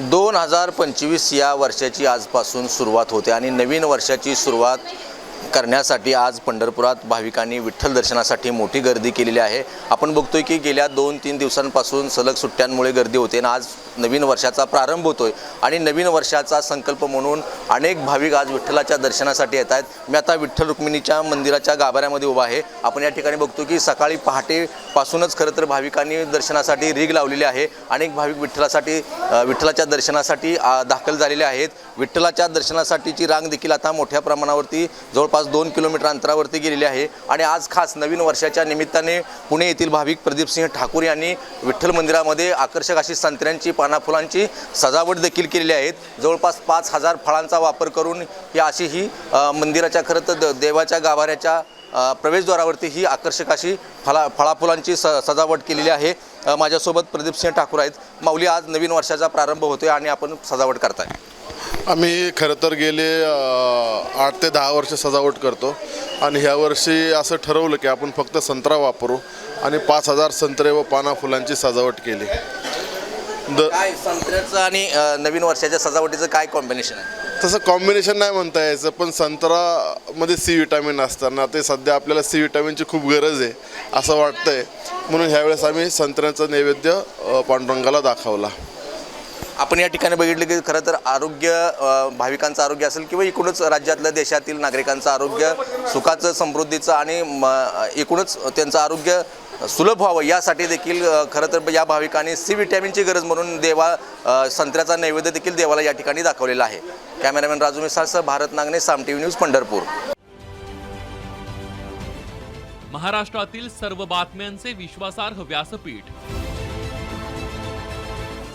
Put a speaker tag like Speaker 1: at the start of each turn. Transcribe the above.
Speaker 1: दोन हजार पंचवीस या वर्षाची आजपासून सुरुवात होते आणि नवीन वर्षाची सुरुवात करण्यासाठी आज पंढरपुरात भाविकांनी विठ्ठल दर्शनासाठी मोठी गर्दी केलेली आहे. आपण बघतोय की गेल्या दोन तीन दिवसांपासून सलग सुट्ट्यांमुळे गर्दी होते आणि आज नवीन वर्षाचा प्रारंभ होतोय. आणि नवीन वर्षाचा संकल्प म्हणून अनेक भाविक आज विठ्ठलाच्या दर्शनासाठी येत आहेत. मी आता विठ्ठल रुक्मिणीच्या मंदिराच्या गाभाऱ्यामध्ये उभा आहे. आपण या ठिकाणी बघतो की सकाळी पहाटेपासूनच खरं तर भाविकांनी दर्शनासाठी रीग लावलेली आहे. अनेक भाविक विठ्ठलासाठी विठ्ठलाच्या दर्शनासाठी दाखल झालेले आहेत. विठ्ठलाच्या दर्शनासाठीची रांग देखील आता मोठ्या प्रमाणावरती जवळपास दोन किलोमीटर अंतरावरती गेलेली आहे. आणि आज खास नवीन वर्षाच्या निमित्ताने पुणे येथील भाविक प्रदीपसिंह ठाकूर यांनी विठ्ठल मंदिरामध्ये आकर्षक अशी संत्र्यांची पाना फुलांची सजावट देखील केलेली आहेत जवळपास पाच हजार फळांचा वापर करून ही अशी ही मंदिराच्या खरं तर द- देवाच्या गाभाऱ्याच्या प्रवेशद्वारावरती ही आकर्षक अशी फळा फळाफुलांची स सजावट केलेली आहे. माझ्यासोबत प्रदीपसिंह ठाकूर आहेत. माऊली आज नवीन वर्षाचा प्रारंभ होतोय आणि आपण सजावट करताय.
Speaker 2: आम्ही खरं तर गेले आठ ते दहा वर्ष सजावट करतो. आणि ह्या वर्षी असं ठरवलं की आपण फक्त संत्रा वापरू आणि पाच हजार संत्रे व पाना फुलांची सजावट केली. द
Speaker 1: काय संत्र्याचं आणि अ, नवीन वर्षाच्या सजावटीचं काय कॉम्बिनेशन आहे?
Speaker 2: तसं कॉम्बिनेशन नाही म्हणता यायचं पण संत्रामध्ये सी विटॅमिन असताना ते सध्या आपल्याला सी विटॅमिनची खूप गरज आहे असं वाटतंय. म्हणून ह्यावेळेस आम्ही संत्र्याचं नैवेद्य अ, पांडुरंगाला दाखवला.
Speaker 1: आपण या ठिकाणी बघितलं की खरं तर आरोग्य भाविकांचं आरोग्य असेल किंवा एकूणच राज्यातल्या देशातील नागरिकांचं आरोग्य सुखाचं समृद्धीचं आणि म, एकूणच त्यांचं आरोग्य सुलभ व्हावं यासाठी देखील खरं तर या भाविकांनी सी विटॅमिनची गरज म्हणून देवा संत्र्याचा नैवेद्य देखील देवाला या ठिकाणी दाखवलेला आहे. कॅमेरामॅन राजू मिसाळसह Bharat नागने Saam TV news Pandharpur.
Speaker 3: महाराष्ट्रातील सर्व बातम्यांचे विश्वासार्ह व्यासपीठ